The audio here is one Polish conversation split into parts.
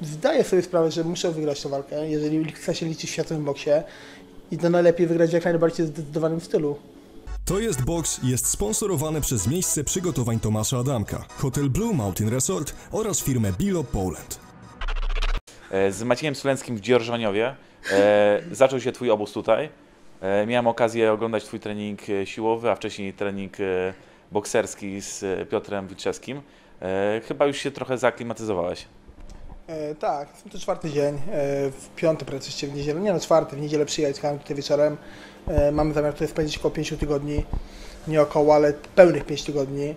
Zdaję sobie sprawę, że muszę wygrać tę walkę, jeżeli chcę się liczyć w światowym boksie i to najlepiej wygrać w jak najbardziej zdecydowanym stylu. To jest box jest sponsorowane przez miejsce przygotowań Tomasza Adamka, Hotel Blue Mountain Resort oraz firmę Bilo Poland. E, Z Maciejem Sulenskim w Dzierżoniowie e, zaczął się Twój obóz tutaj. E, miałem okazję oglądać Twój trening e, siłowy, a wcześniej trening e, bokserski z e, Piotrem Wilczewskim. E, chyba już się trochę zaaklimatyzowałeś. E, tak, to czwarty dzień, e, w piąty praktycznie w niedzielę, nie no czwarty, w niedzielę przyjechałem tutaj wieczorem. E, mamy zamiar tutaj spędzić około 5 tygodni, nie około, ale pełnych 5 tygodni.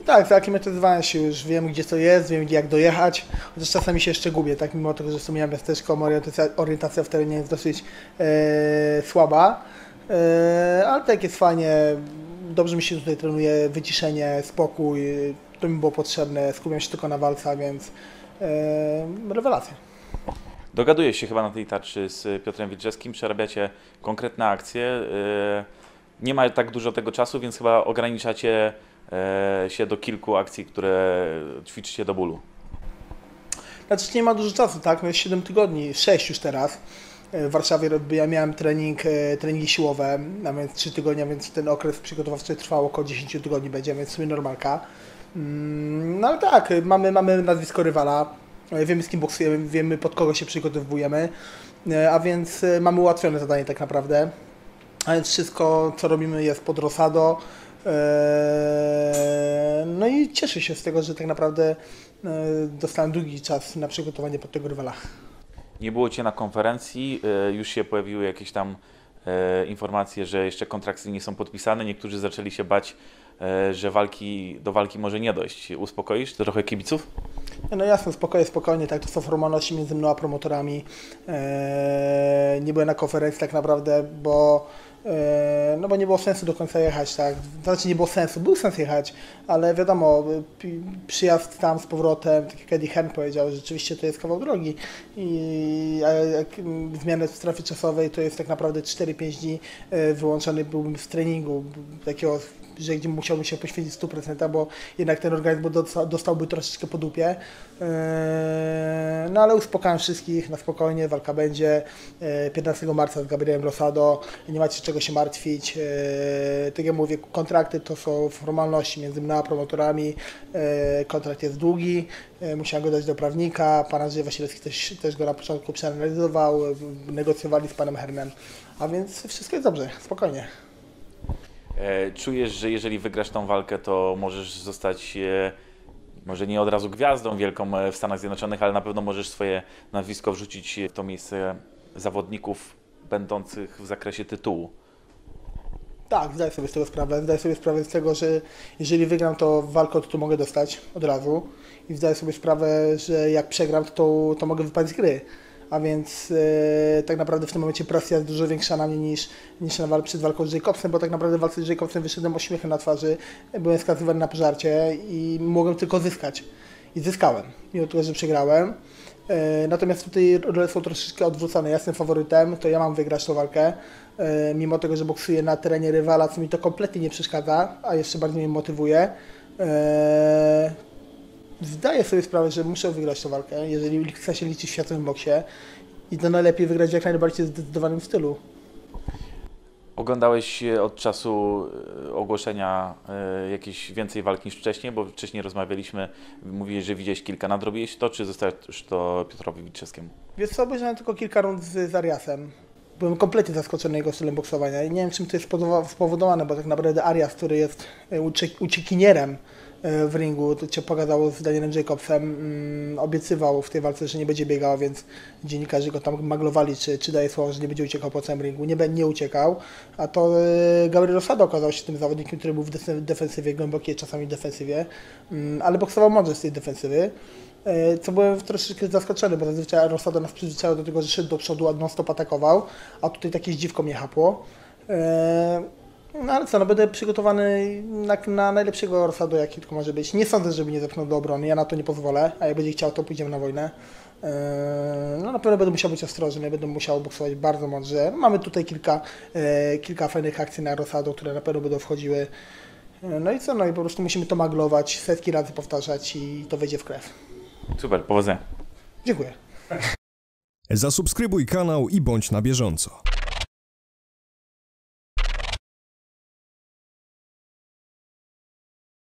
I tak, zaaklimatyzowałem się już, wiem gdzie co jest, wiem jak dojechać, chociaż czasami się jeszcze gubię, tak mimo tego, że w sumie ja miasteczko, moja orientacja, orientacja w terenie jest dosyć e, słaba, e, ale tak jest fajnie, dobrze mi się tutaj trenuje, wyciszenie, spokój, to mi było potrzebne, skupiam się tylko na walce, więc e, rewelacja. Dogadujesz się chyba na tej tarczy z Piotrem Wilczewskim, przerabiacie konkretne akcje. e, Nie ma tak dużo tego czasu, więc chyba ograniczacie e, się do kilku akcji, które ćwiczycie do bólu. Znaczy nie ma dużo czasu, tak? No jest 7 tygodni, 6 już teraz. W Warszawie ja miałem trening, treningi siłowe, a więc 3 tygodnie, więc ten okres przygotowawczy trwał około 10 tygodni będzie, więc sobie normalka. Mm, No ale tak, mamy, mamy nazwisko rywala, wiemy z kim boksujemy, wiemy pod kogo się przygotowujemy, e, a więc e, mamy ułatwione zadanie tak naprawdę. A więc wszystko, co robimy jest pod Rosado. E, No i cieszę się z tego, że tak naprawdę dostałem długi czas na przygotowanie pod tego rywala. Nie było Cię na konferencji, już się pojawiły jakieś tam informacje, że jeszcze kontrakty nie są podpisane. Niektórzy zaczęli się bać, że walki, do walki może nie dojść. Uspokoisz trochę kibiców? No jasno, spokojnie, spokojnie, tak, to są formalności między mną a promotorami. Eee, nie byłem na konferencji tak naprawdę, bo, no bo nie było sensu do końca jechać, tak. Znaczy nie było sensu, był sens jechać, ale wiadomo, pi- przyjazd tam z powrotem, tak jak Eddie Hearn powiedział, że rzeczywiście to jest kawał drogi i zmianę w strefie czasowej to jest tak naprawdę 4-5 dni e, wyłączony byłbym z treningu, takiego że gdzie musiałbym się poświęcić 100%, bo jednak ten organizm dosta- dostałby troszeczkę po dupie. Eee, No ale uspokajam wszystkich, na spokojnie, walka będzie. Eee, 15 marca z Gabrielem Rosado, nie macie czego się martwić. Eee, Tak jak mówię, kontrakty to są formalności między mną a promotorami. Eee, Kontrakt jest długi, eee, musiałem go dać do prawnika, pan Andrzej Wasilewski też, też go na początku przeanalizował, negocjowali z panem Hernem, a więc wszystko jest dobrze, spokojnie. E, Czujesz, że jeżeli wygrasz tą walkę, to możesz zostać e, może nie od razu gwiazdą wielką e, w Stanach Zjednoczonych, ale na pewno możesz swoje nazwisko wrzucić w to miejsce zawodników będących w zakresie tytułu. Tak, zdaję sobie z tego sprawę. Zdaję sobie sprawę z tego, że jeżeli wygram, to walkę o tytuł mogę dostać od razu. I zdaję sobie sprawę, że jak przegram, to, to mogę wypaść z gry. A więc e, tak naprawdę w tym momencie presja jest dużo większa na mnie niż, niż na wal- przed walką z Jacobsem, bo tak naprawdę w walce z Jacobsem wyszedłem uśmiechem na twarzy, byłem skazywany na pożarcie i mogłem tylko zyskać. I zyskałem, mimo tego, że przegrałem. E, Natomiast tutaj role są troszeczkę odwrócone. Ja jestem faworytem, to ja mam wygrać tą walkę. E, Mimo tego, że boksuję na terenie rywala, co mi to kompletnie nie przeszkadza, a jeszcze bardziej mnie motywuje. E, Zdaję sobie sprawę, że muszę wygrać tę walkę, jeżeli chcę się liczyć w światowym boksie. I to najlepiej wygrać w jak najbardziej zdecydowanym stylu. Oglądałeś e, od czasu e, ogłoszenia e, jakieś więcej walk niż wcześniej, bo wcześniej rozmawialiśmy, mówiłeś, że widziałeś kilka. Nadrobiłeś to, czy zostawiasz to Piotrowi Wilczewskiemu? Wiesz co, obejrzałem tylko kilka rund z, z Ariasem. Byłem kompletnie zaskoczony jego stylem boksowania i nie wiem, czym to jest spowodowa- spowodowane, bo tak naprawdę Arias, który jest ucie- uciekinierem w ringu, to cię pogadał z Danielem Jacobsem, mm, obiecywał w tej walce, że nie będzie biegał, więc dziennikarze go tam maglowali, czy, czy daje słowo, że nie będzie uciekał po całym ringu. Nie, nie uciekał, a to e, Gabriel Rosado okazał się tym zawodnikiem, który był w def- defensywie, głębokiej czasami defensywie, mm, ale boksował mądrze z tej defensywy. E, Co byłem troszeczkę zaskoczony, bo zazwyczaj Rosado nas przyzwyczaił do tego, że szedł do przodu, a non-stop atakował, a tutaj takie zdziwko mnie chapło. No ale co, no będę przygotowany na, na najlepszego Rosado, jaki tylko może być. Nie sądzę, żeby nie zepchnął do obrony, ja na to nie pozwolę, a jak będzie chciał, to pójdziemy na wojnę. E, No na pewno będę musiał być ostrożny, będę musiał boksować bardzo mądrze. Mamy tutaj kilka, e, kilka fajnych akcji na Rosado, które na pewno będą wchodziły. E, No i co, no i po prostu musimy to maglować, setki razy powtarzać i to wejdzie w krew. Super, powodzenia. Dziękuję. Zasubskrybuj kanał i bądź na bieżąco.